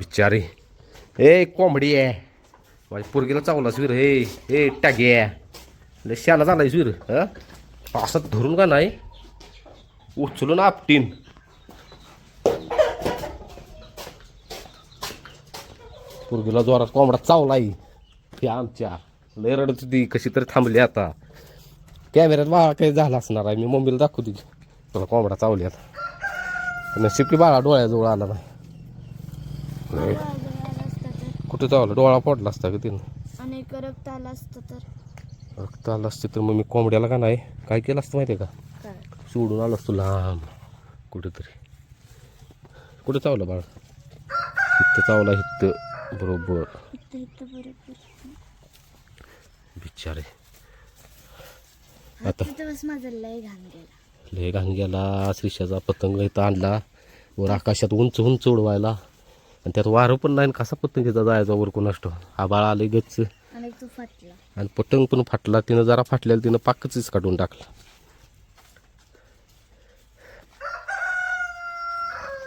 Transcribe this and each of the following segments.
बिचारे. ए कोंबडी आहे. माझ्या पोरगीला चावलास वीर हे हे टागे लय शाला झालायस वीर ह? असं धरून का नाही? उचलून आपटीन. पोरगीला जोरात कोंबडा चावलाय. हे आमच्या. लय रडत होती. कशी तरी थांबली आता. कॅमेऱ्यात बाळा काही झाला असणार आहे. मी मम्मीला दाखवते तुला कोंबडा चावली आता नशीब की बाळा डोळ्याजवळ आला नाही लय कुठं चावलं डोळा पडला असता का तिनं? आणि रक्त आलं असतं तर. रक्त आलं असतं तर मग मी कोंबड्याला का नाही? काय केलं असतं माहिती आहे का? काय? सोडून आलो असतो लांब. कुठेतरी. कुठं चावलं बाळ? हित्त चावला हित्त बरोबर. इथं इथं बरोबर बिचारे. आता आता माझा लय घाण गेला. लय घाण गेला. श्रीषाचा पतंग इथं आणला. वर आकाशात उंच उंच उडवायला. आणि त्यात वारं पण नाही आणि कसा पतंगीचा जायचा वर कोणाष्ट हा बाळ आले गच्च. आणि तू फाटला. आणि पतंग पण फाटला तिनं जरा फाटलेला तिनं पाकच काढून टाकला.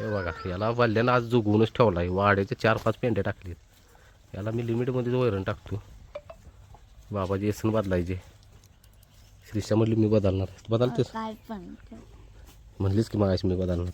हे बघा याला वाल्यानं आज जोगवूनच ठेवला आहे वाड्याचे चार पाच पेंड्या टाकलीत. याला मी लिमिटमध्येच वैरण टाकतो. बाबाजी येसन बदलायचे श्रीषा म्हणली मी बदलणार आहे. बदलतेस? म्हणलीच की मागाशी मी बदलणार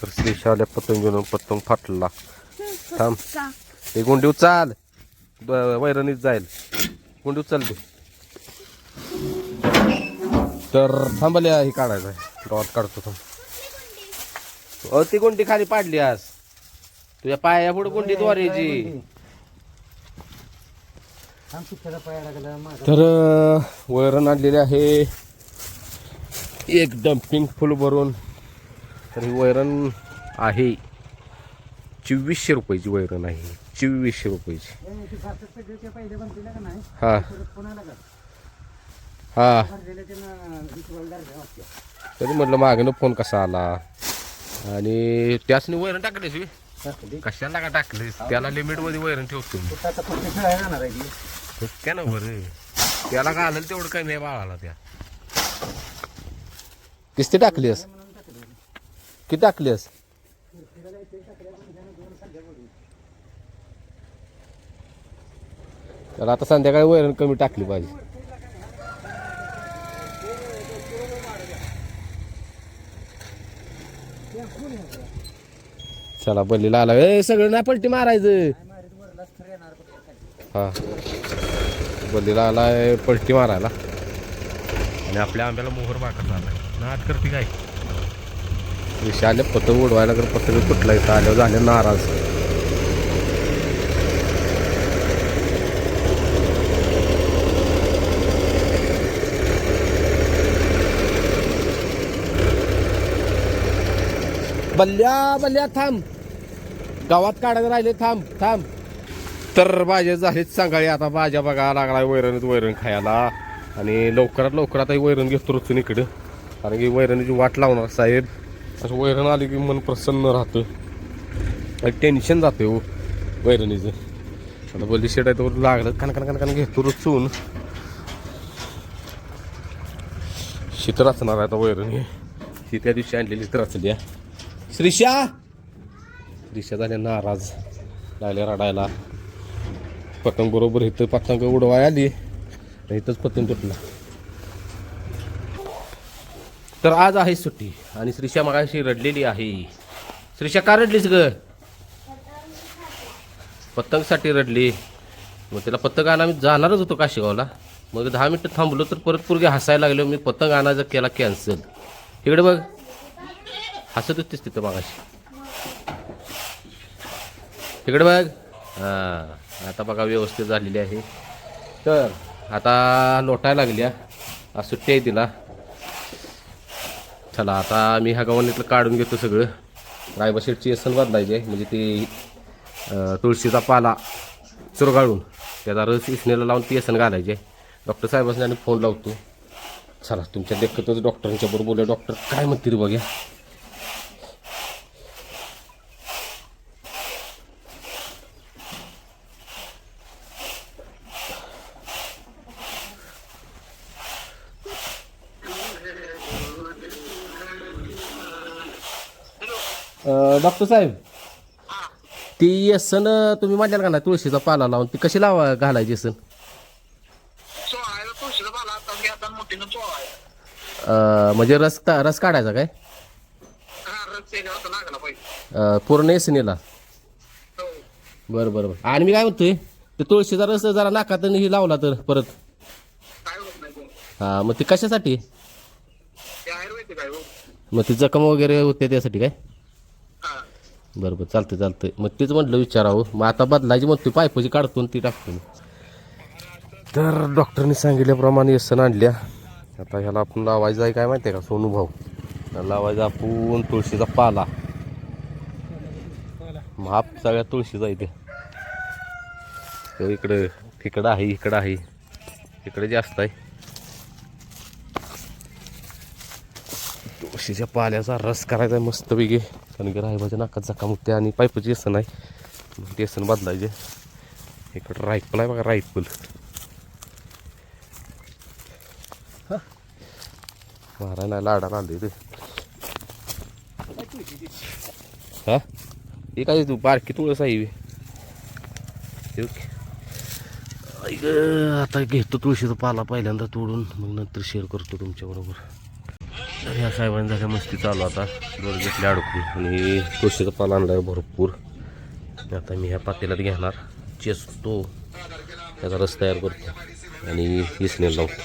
तर श्रीषा आल्या पतंग घेऊन पतंग फाटला. थांब. ते गुंडी उचाल वैरणीत जाईल. गुंडी उचल ते तर थांबल्या हे काढायचं आहे. डॉट काढतो थांब. अ ती गुंडी खाली पाडली आज. तुझ्या पाया पुढे गुंडी? द्वारेची तर वैरण आणलेले आहे. एक डम्पिंग फुल भरून. तर ही वैरण आहे. चोवीसशे रुपयाची वैरण आहे. चोवीसशे रुपयाची. हा. हा. तरी म्हटलं मागणं फोन कसा आला? आणि त्यासनी वैरण टाकलीस बी? कशाला का टाकलीस? त्याला लिमिटमध्ये वैरण ठेवतो त्या ना बरं. त्याला का आलं तेवढं काही नाही बाळाला त्या. किस्ती टाकलीस? किती टाकलीस? त्याला आता संध्याकाळी वैरण कमी टाकली पाहिजे. चला बल्लीला आला. ए सगळं नाही पलटी मारायचं. हा. बल्लीला आलाय पलटी मारायला. आणि आपल्या आंब्याला मोहर बाकत आलाय. नाट करते काय? विषय आले पतंग उडवायला तर पतंग तुटला इथं आल्यावर झाले नाराज. बल्ल्या बल्ल्या थांब. गावात काढायला राहिले थांब थांब. तर भाज्या झालीच सांगाळी. आता भाज्या बघा लागला वैरणच वैरण खायला. आणि लवकरात लवकर आता वैरण घेतो रोचून इकडं. कारण की वैरणीची वाट लावणार साहेब. असं वैरण आली की मन प्रसन्न राहतं. टेन्शन जाते हो वैरणीचं. आता बोलली शेट आहे तर लागलं. कन कन कन कन घेतो रोचून शीत रचणार आहे आता वैरण ही. त्या दिवशी आणलेली रचली आहे श्रीशा! श्रीशा झाल्या नाराज. लागल्या रडायला. पतंग बरोबर इथं पतंग उडवाय आली. इथंच पतंग तुटला. तर आज आहे सुट्टी. आणि श्रीषा मगाशी रडलेली आहे. श्रीषा का रडलीस ग? पतंगसाठी रडली. मग त्याला पतंग आणा मी जाणारच होतो काशीगावला. मग दहा मिनटं थांबलो तर परत पुरगे हसायला लागलो. मी पतंग आणायचा केला कॅन्सल इकडे बघ. हसत होतीस तिथं मागाशी. इकडे बघ. हां. आता बघा व्यवस्थित झालेली आहे. तर आता लोटायला लागल्या. आज सुट्टी आहे तिला. चला आता मी ह्या गव्हाणीतलं काढून घेतो सगळं. रायबाशेटची शेटची बदलायची आहे. म्हणजे ती तुळशीचा पाला चुरगाळून त्याचा रस इसनेला लावून ती येसन घालायची आहे. डॉक्टर साहेबांनी आणि फोन लावतो. चला तुमच्या देखतच डॉक्टरांच्या बरोबर बोलूया. डॉक्टर काय म्हणतील बघ्या. डॉक्टर साहेब ती येसन तुम्ही म्हणल्याला का ना तुळशीचा पाला लावून? ती कशी लावा घालायची येसन? चोळायला तुळशीला मला आता घेता मोठीनं चोळायला. अं, म्हणजे रस रस काढायचा काय? हा लागला पाहिजे अं, पूर्ण येसनीला? हो. बरं बरं बरं. आणि मी काय म्हणतोय ते तुळशीचा रस जरा नाकात ही लावला तर परत. काय होत नाही गं. हा मग ते कशासाठी? ते आयुर्वेदिक आहे हो. मग ते जखम वगैरे होते त्यासाठी काय? हा बरं बरं. चालतं चालतंय. मग तेच म्हटलं विचारावं. मग आता बदलायची म्हणतो पायपाची काढतो आणि ती टाकतो तर डॉक्टरनी सांगितल्याप्रमाणे येसन आणल्या. आता ह्याला आपण लावायचं आहे काय माहिती आहे का सोनू भाऊ? लावायचा आपण तुळशीचा पाला. महाप सगळ्या तुळशीचा इथे. तर इकडं तिकडं आहे इकडं आहे. इकडे जास्त आहे. तुळशीच्या पाल्याचा रस करायचा आहे मस्तपैकी. कारण की रायबाच्या नाकात जखम होते आणि पाईपच येसन आहे. मग येसन बदलायचे इकडं रायफल आहे बघा रायफल मारा नाही लाडा आले ते. हा? हे काय तू बारकी तुळस आहे गं, आता घेतो तुळशीचा पाला पहिल्यांदा तोडून मग नंतर शेअर करतो तुमच्याबरोबर ह्या साहेबांनी झाल्या मस्ती चालू आता. दोन घेतले अडकून. आणि तुळशीचा पाल आणलं भरपूर. आता मी ह्या पातेल्यात घेणार. चेसतो त्याचा रस तयार करतो. आणि इसने लावतो.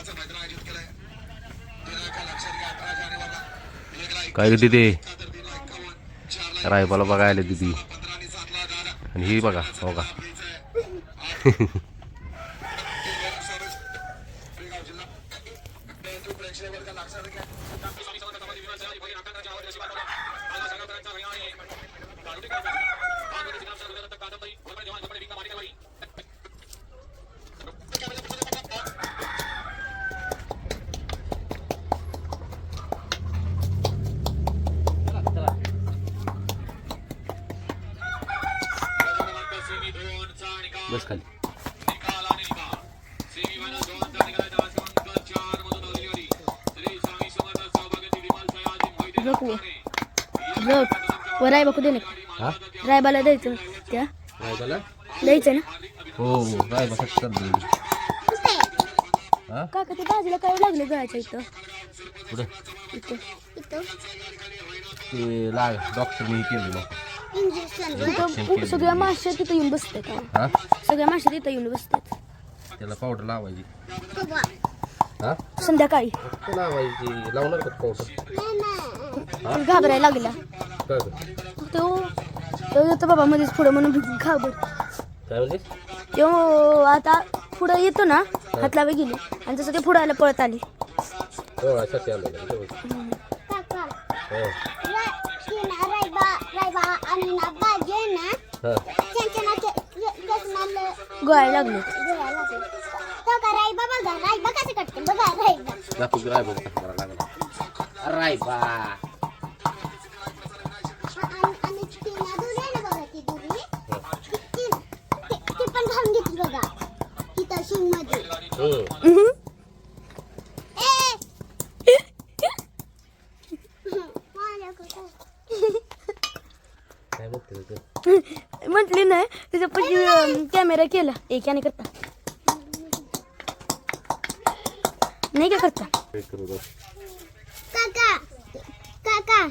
काय ग दिदी? रायबाला बघायला आले दिदी. आणि ही बघा हो का बघू. व रायबा कुठे नाही हा? रायबाला द्यायचं. त्या? रायबाला? द्यायचं ना. हो राय बसा चाललंय हा? काका ते बाजूला काय लागले गळ्याच्या इथं? इथं. ते लाग डॉक्टरनी केलं ना सगळ्या माश्या तिथं येऊन बसतात हा? सगळ्या माश्या तिथं येऊन बसतात त्याला पावडर लावायची. हा? संध्याकाळी. फक्त लावायची. लावणार का पावडर घाबरायला लागला. काय गं? तो तो येतो बाबा मध्येच पुढं म्हणून घाबर काय तो आता पुढं येतो ना हात लावे गेली. आणि तसं ते पुढं आलं पळत आली. हो? हो. हो. हा. गळायला लागले. दाखव की राय बाबा कसं करायला लागला. राय बा. हम्म. काय म्हणते ते? म्हटली नाही त्याच्या कॅमेरा केला. एक याने करता. नाही का करता? काका काका.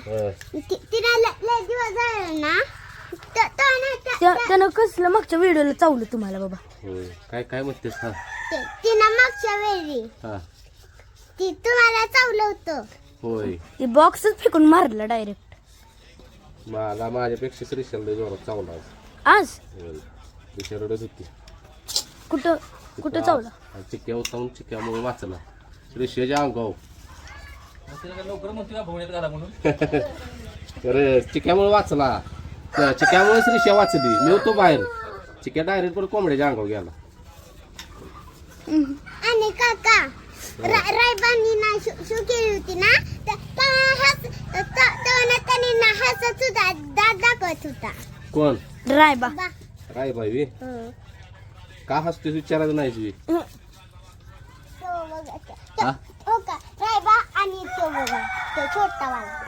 ति- तिला ल- लय दिवस झाले ना. त्यानं कसलं मागच्या व्हिडिओला चावलं तुम्हाला बाबा. काय काय म्हणतेस? हा. ति- तिनं मागच्या वेळी हा. ती तुम्हाला चावलं होतं. होय. ते बॉक्सच फेकून मारला डायरेक्ट मला माझ्यापेक्षा श्रीशल जोरात चावला आज. रडत होती. कुठं कुठं चावला? चिक्क्या उतावून चिक्क्यामुळे वाचला. श्रीशाच्या अंगाव अरे चिक्क्यामुळे वाचला. त्या चिक्क्यामुळे श्रीशा वाचली. मी होतो बाहेर. चिक्क्या डायरेक्ट पण कोंबड्याच्या अंगावर गेला. आणि काका रा- रायबांनी ना शू केली होती ना? त्याने ना हसत होता दात दाखवत होता. कोण? ड्राय बा. बा? काय बाई हं. का हसतेस विचारायचं नाही तुझी हा? हो का? रायबा आणि तो बघा तो छोटा वाला.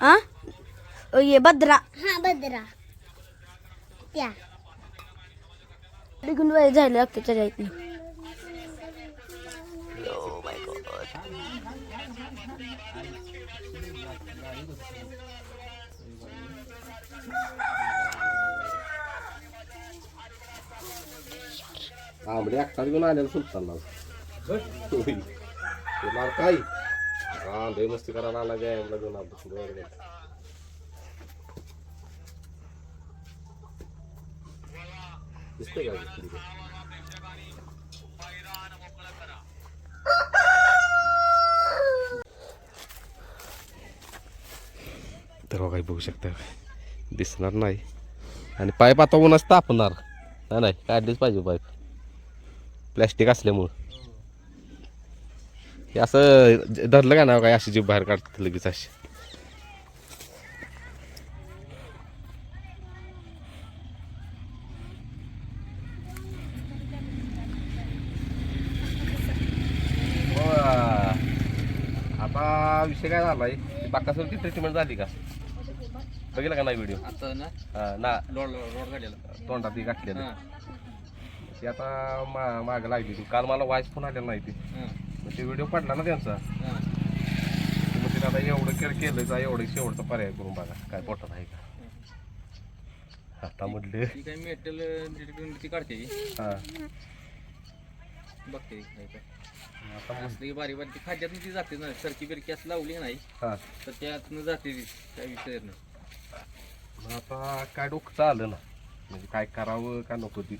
हा अ, ये भद्रा हा भद्रा त्या. निघून वय झालं लागतं त्याच्या इथनं आंबडे एकटाच घेऊन आलेला सुलतानला. होय. तुला काय हा लय मस्ती करायला आला व्यायामला घेऊन आलो बरं बरं दिसतंय का इकडे? तर काही बघू शकता दिसणार नाही आणि पाईप आता उन्हाच तापणार नाही नाही काढलीच पाहिजे पाईप प्लॅस्टिक असल्यामुळं हे असं धरलं का ना काय? अशी जीभ बाहेर काढतात लगेच अशी. हो, आता विषय काय झालाय? बाकासवरची ट्रीटमेंट झाली का? बघितला का नाही व्हिडिओ आता ना? ना. तोंडात ती गाठलेलं हां. ती आता मा माग लागली. ती काल मला वाईस फोन आलेला नाही ती. हां. ते व्हिडिओ पडला ना त्यांचा. हां मग तिने आता एवढं केअर केलं का एवढं शेवटचा पर्याय करून बघा काय पोटात आहे का? आता म्हटले ती मेटल ती काढते. ती. हा. बघते ती काय काय. आता असली की बारीक बारीक ती जाते ना सरकी बिरकी असं लावली नाही. हा. तर त्यातनं जाते ती काय विषय नाही मग आता काय डोकं चाललं ना? म्हणजे काय करावं का नको ती.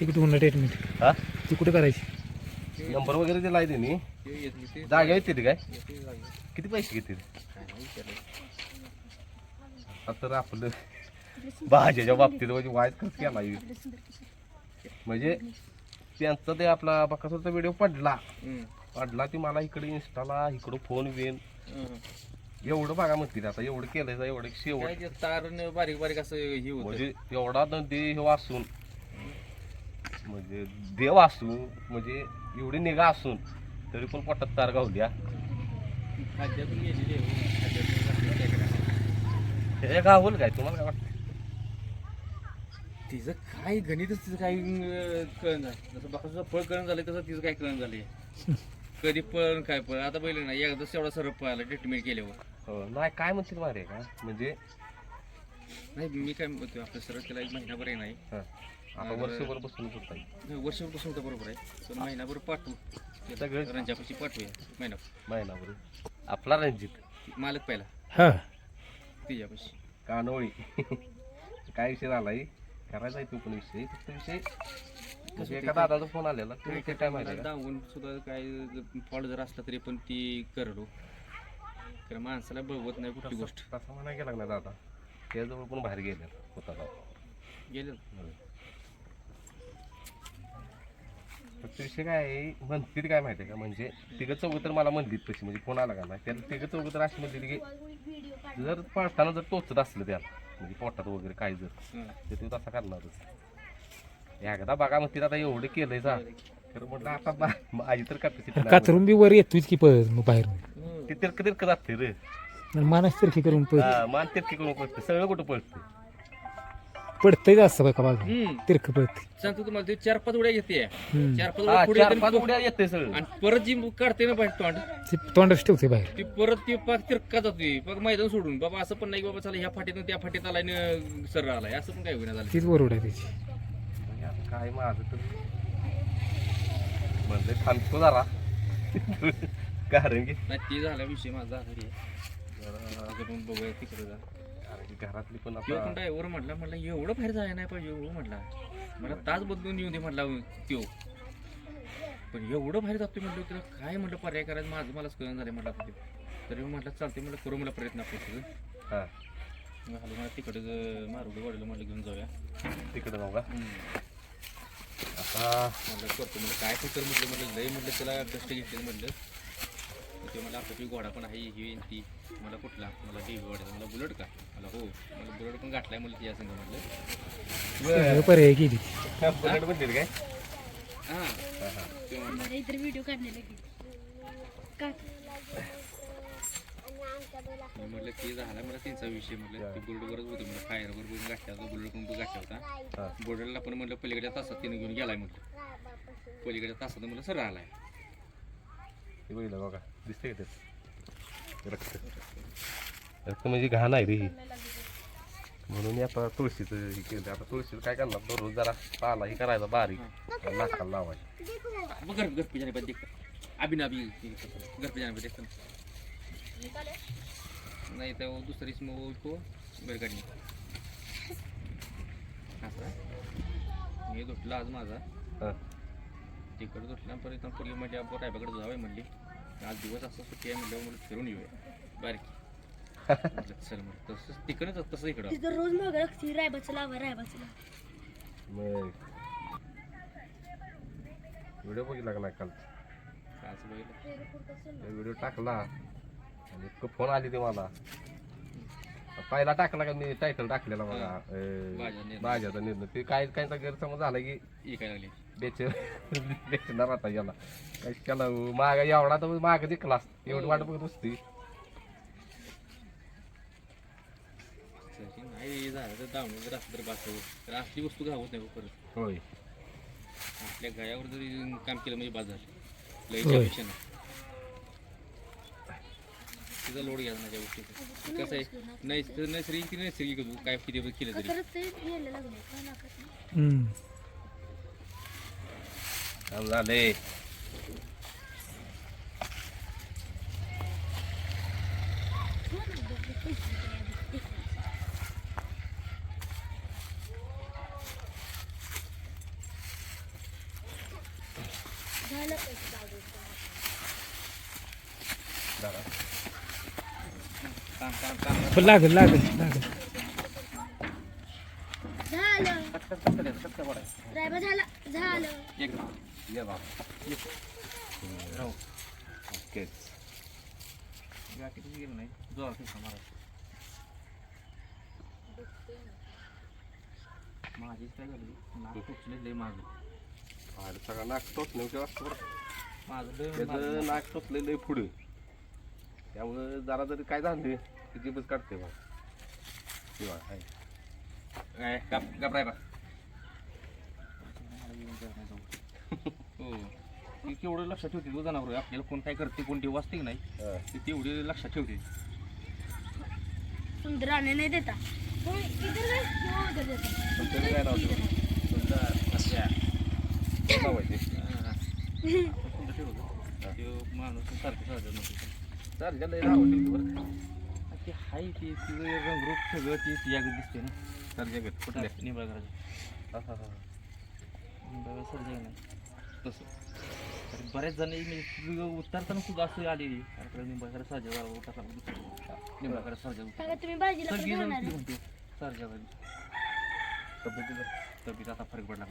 ती कुठे होणार ट्रीटमेंट हा? ती कुठे करायची? नंबर वगैरे दिलाय त्यांनी ते येत नाही ते जागा येते काय. किती पैसे घेतील. आता तर आपलं भाज्याच्या बाबतीत म्हणजे वाईट खर्च केला आहे. म्हणजे त्यांचा ते आपला बकासूरचा व्हिडिओ पडला. पडला ती मला इकडे इंस्टाला इकडं फोन हं. एवढं बघा म्हणतील आता एवढं केलंय एवढं शेवट ते तार न बारीक बारीक असं हे म्हणजे एवढा न देह असून म्हणजे देव असून म्हणजे एवढी निगा असून तरी पण पोटात तार गावल्या? हे गावल काय? तुम्हाला काय वाटतं तिचं काय गणितच तिचं काय कळण झालं. जसं बाकाचं फळ कळण झालं तसं तिचं काय कळण झालंय. कधी पळ काय पळ आता पहिलं नाही एकदाच एवढा सरळ पळाला ट्रीटमेंट केल्यावर. हो, नाही काय म्हणतील मारे का म्हणजे? नाही मी काय म्हणतो आपलं सरळ त्याला एक महिनाभर आहे नाही. हा, आता वर्षभर बसून होता नाही, वर्षभर होतं बरोबर आहे. पण महिनाभर पाठवू. सगळं? रंजापाशी पाठवूया. महिना. महिनाभर. आपला रणजित. मालक पहिला. हा. तिच्यापाशी कानोळी. काय विषय झालाय? करायचा आहे तो पण विषय. फक्त विषय म्हणजे एका दादाचा फोन आलेला. ते ते काय माहिती? दावून सुद्धा काय फॉल्ट जर असला तरी पण ती करलो. कारण माणसाला बघवत नाही कुठली गोष्ट. तसं म्हणा गेला ना दादा? त्याजवळ पण बाहेर गेले होता दादा. गेलं फक्त विषय काय आहे, म्हणतील काय माहिती आहे का? म्हणजे तिघं चौघं तर मला म्हणलीत तशी. म्हणजे फोन आला का नाही? त्याला तिघं चौघं तर अशी म्हणली की जर पळताना जर टोचत असलं त्याला म्हणजे पोटात वगैरे काय जर. तर ते तसा करणारच. एकदा बघा मग तिला आता एवढं केलंय जा. तर म्हटलं आता बा- माझी तर कॅपॅसिटी कातरून बी वर येतोच की पळत मग बाहेरून ते तिरक तिरक जाते रे मानस तिरकी करून पळत हा, मान तिरकी करून पळते सगळं कुठं पळते पडतंय असं का बाजू हम्म. तिरक पळते सांगतो तुम्हाला ते चार पाच उड्या घेते. चार पाच हा, उड्या पुढे चार येते पाच आणि उड्या येते सगळं. आणि परत जी काढते ना बाहेर तोंड ते तोंडच ठेवते बाहेर. ती परत ती पाक तिरका जाते. पाक मैदान सोडून. बाबा असं पण नाही की बाबा चला ह्या फाटीतून त्या फाटीत आलाय न सर आलाय. असं पण काय होईना झालं. तीच वरवड आहे त्याची. आता काय माझं तर म्हणलं थांबतो जरा. कारण की नाही ते झाला विषय माझा घरी पण बघूया तिकडे जा. कारण की घरातली पण तो पण आता ड्रायव्हर म्हटला म्हटलं एवढं बाहेर जायला नाही पाहिजे हो म्हटला. मला तास बदलून येऊ दे म्हटला त्यो. पण एवढं बाहेर जातोय म्हटलं तुला काय म्हटलं पर्याय करायचं? माझं मलाच कळण झालं म्हटलं आता ते. तरी मी म्हटलं चालते म्हटलं करू मला प्रयत्न आपण सगळं हा. मग हॅलो मला तिकडे मारुडी वाडीला म्हटलं घेऊन जाऊया. तिकडे जाऊ का? हम्म. आता म्हटलं करतो म्हणजे काय पण कर म्हटलं म्हटलं लय म्हटलं त्याला कष्ट घेतले म्हटलं. ते मला आपली गोडा पण आहे ही आणि ती. मला कुठला? मला डी वाढायचा. मला बुलेट का? मला हो. मला बुलेट पण गाठलाय मला ती या संघ म्हटलं पर्याय केली. बुलेट म्हणतील काय? हां. इतर व्हिडिओ काढलेले म्हटलं ते झाला मला त्यांचा विषय म्हटलं. ते बुलेटवरच होतं मला फायरवर बघून गाठला होता बुलेट पण गाठला होता. हा. बुलेटला पण म्हटलं पलीकडच्या तासात तिने घेऊन गेलाय म्हटलं. पलीकडच्या तासात म्हटलं सरळ आलाय. ते बघितलं बघा. दिसते का रक्त. रक्त म्हणजे घाण आहे रे. ही म्हणून मी आता तुळशीचं हे केलं. आता तुळशीचं काय करणार? दररोज जरा पाला हे करायचा बारीक. नाकाला लावायचा. मग घर घर पे जाने पर देख अभी घर पे जाने पर देखता नहीं तो वो दूसरी उसको बैलगाडी असं. हे धुतला आज माझा. हा. तिकडे परत पडली म्हणजे आपण रायबाकडे जावे म्हणली. आज दिवस असं सुट्टी आहे म्हणल्यावर फिरून येऊया बारकी. म्हटलं चल मग तसंच तसं इकडं तिथं रोज मग लागते रायबाचं लावा रायबाचं लावा मग व्हिडिओ बघितला का नाही काल? असं बघितलं व्हिडिओ टाकला. आणि इतकं फोन आली ते मला पहिला टाकला का मी टायटल टाकलेला बघा. माझ्या अं, निर्णय. माझ्याचा निर्णय. ते काय काहीचा गैरसमज झाला की लागली? बेच बेचणार आता याला. काय केला माग एवढा तर माग दिकला एवढी वाट बघत असते नाही झालं तर दावणं जर असलं तर बासव तर असली वस्तू घावत नाही हो परत. होय. आपल्या गळ्यावर जरी काम केलं म्हणजे बाजार. होय. लयच्या पेक्षा नाही तिचा लोड घ्या माझ्या गोष्टीचा कसं आहे नैस- नैसर्गिक ती नैसर्गिक. काय किती पण केलं तरी ते यायला लागले काय नाही. झालं काम काम काम पण लागल लागल लागल. माझीच काय झाली. नाक टोचले लय माझं. अरे सगळं नाक टोचलं किंवा. माझं लय त्याचं माझं- नाक टोचलेलं आहे पुढे. त्यामुळं जरा जरी काय झालं ते जीभच काढते बा किंवा काय गप गप राय बा नाही हो. ती तेवढं लक्षात ठेवते तू जनावर आपल्याला कोण काय करते कोणती वाचते की नाही ती तेवढी लक्षात ठेवते. सुंदराने नाही देता. हो, इधर काय? हो, उधर देता. काय अच्छा. कोण आहे ठेवतो माणूस सारखं सारखं नसतं. चालेल, त्याला लय नावं ठेवली बरं का. ते हाय ते तिचं रंगरूप सगळं ते तिच्याकडे दिसते ना चालेल, जगात. कुठल्या? निंबाळकराचं हा, हा, हा. सर नाही तसं तर बऱ्याच जण मी तुझं उतरताना सुद्धा असं आलेली आपल्याला निंबाळकर साजा उतरला निंबाळकर साजा काका तुम्ही भाजीला पण सगळी जण. म्हणते तब्येतीचं? तब्येत आता फरक पडला